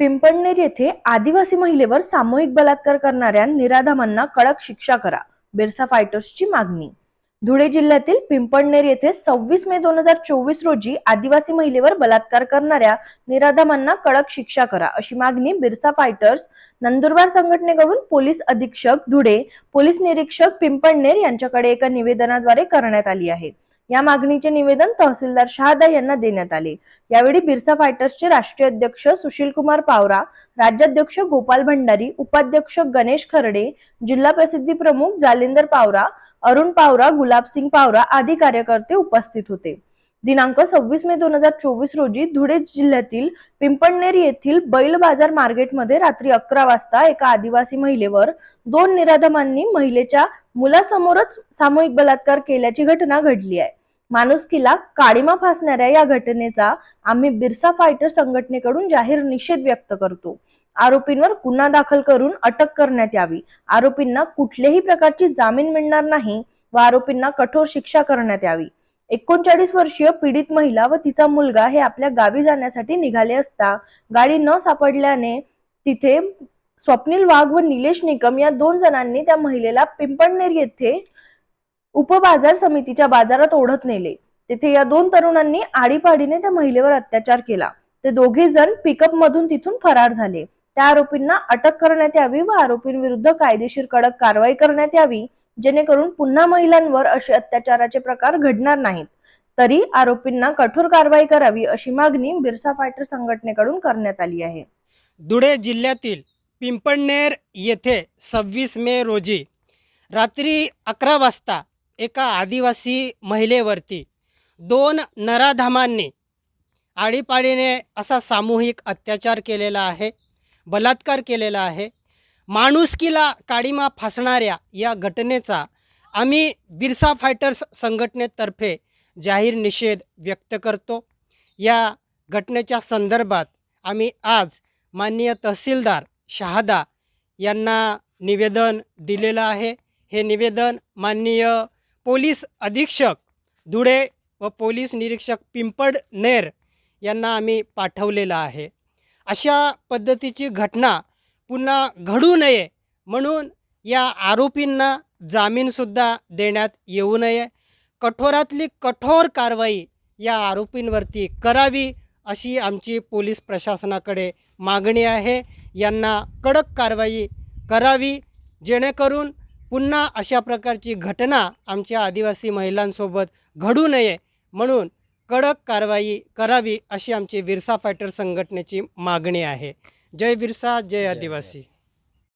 पिंपळनेर येथे आदिवासी महिलेवर सामूहिक बलात्कार करणाऱ्या निराधामांना कडक शिक्षा करा बिरसा फायटर्सची मागणी. धुळे जिल्ह्यातील पिंपळनेर येथे सव्वीस मे दोन हजार चोवीस रोजी आदिवासी महिलेवर बलात्कार करणाऱ्या निराधामांना कडक शिक्षा करा अशी मागणी बिरसा फायटर्स नंदुरबार संघटनेकडून पोलीस अधीक्षक धुळे पोलीस निरीक्षक पिंपळनेर यांच्याकडे एका निवेदनाद्वारे करण्यात आली आहे. या मागणीचे निवेदन तहसीलदार शहादा यांना देण्यात आले. यावेळी बिरसा फायटर्सचे राष्ट्रीय अध्यक्ष सुशील कुमार पावरा राज्याध्यक्ष गोपाल भंडारी उपाध्यक्ष गणेश खर्डे जिल्हा प्रसिद्धी प्रमुख जालिंदर पावरा अरुण पावरा गुलाबसिंग पावरा आदी कार्यकर्ते उपस्थित होते. दिनांक सव्वीस मे दोन हजार चोवीस रोजी धुळे जिल्ह्यातील पिंपळनेर येथील बैल बाजार मार्केटमध्ये रात्री अकरा वाजता एका आदिवासी महिलेवर दोन निराधमांनी महिलेच्या मुलासमोरच सामूहिक बलात्कार केल्याची घटना घडली आहे. माणुसकीला काळीमा फासणाऱ्या या घटनेचा आम्ही बिरसा फायटर संघटनेकडून जाहीर निषेध व्यक्त करतो. आरोपींवर गुन्हा दाखल करून अटक करण्यात यावी. आरोपींना कुठल्याही प्रकारची जामीन मिळणार नाही व आरोपींना कठोर शिक्षा करण्यात यावी. एकोणचाळीस वर्षीय पीडित महिला व तिचा मुलगा हे आपल्या गावी जाण्यासाठी निघाले असता गाडी न सापडल्याने तिथे स्वप्नील वाघ व निलेश निकम या दोन जणांनी त्या महिलेला पिंपळनेर येथे उपबाजार समितीच्या बाजारात ओढत नेले. तेथे या दोन तरुणांनी आडीपाडीने त्या महिलेवर अत्याचार केला. ते दोघे जण पिकअप मधून तिथून फरार झाले. त्या आरोपींना अटक करण्यात यावी व आरोपींविरुद्ध कायदेशीर कडक कारवाई करण्यात यावी जेणेकरून पुन्हा महिलांवर असे अत्याचाराचे प्रकार घडणार नाहीत. तरी आरोपींना कठोर कारवाई करावी अशी मागणी बिरसा फायटर संघटनेकडून करण्यात आली आहे. धुळे जिल्ह्यातील पिंपळनेर येथे सव्वीस मे रोजी रात्री अकरा वाजता एका आदिवासी महिलेवरती दोन नराधामांनी आळीपाळीने असा सामूहिक अत्याचार केलेला आहे बलात्कार केलेला आहे. माणुसकीला काळीमा फासणाऱ्या या घटनेचा आम्ही बिरसा फायटर्स संघटनेतर्फे जाहीर निषेध व्यक्त करतो. या घटनेच्या संदर्भात आम्ही आज माननीय तहसीलदार शहादा यांना निवेदन दिलेलं आहे. हे निवेदन माननीय पोलीस अधीक्षक धुळे व पोलीस निरीक्षक पिंपळनेर यांना आम्ही पाठवलेलं आहे. अशा पद्धतीची घटना पुन्हा घडू नये म्हणून या आरोपींना जामीनसुद्धा देण्यात येऊ नये. कठोरातली कठोर कारवाई या आरोपींवरती करावी अशी आमची पोलीस प्रशासनाकडे मागणी आहे. यांना कडक कारवाई करावी जेणेकरून पुन्हा अशा प्रकारची घटना आमच्या आदिवासी महिलांसोबत घडू नये म्हणून कडक कारवाई करावी अशी आमची विरसा फायटर संघटनेची मागणी आहे. जय विरसा जय आदिवासी।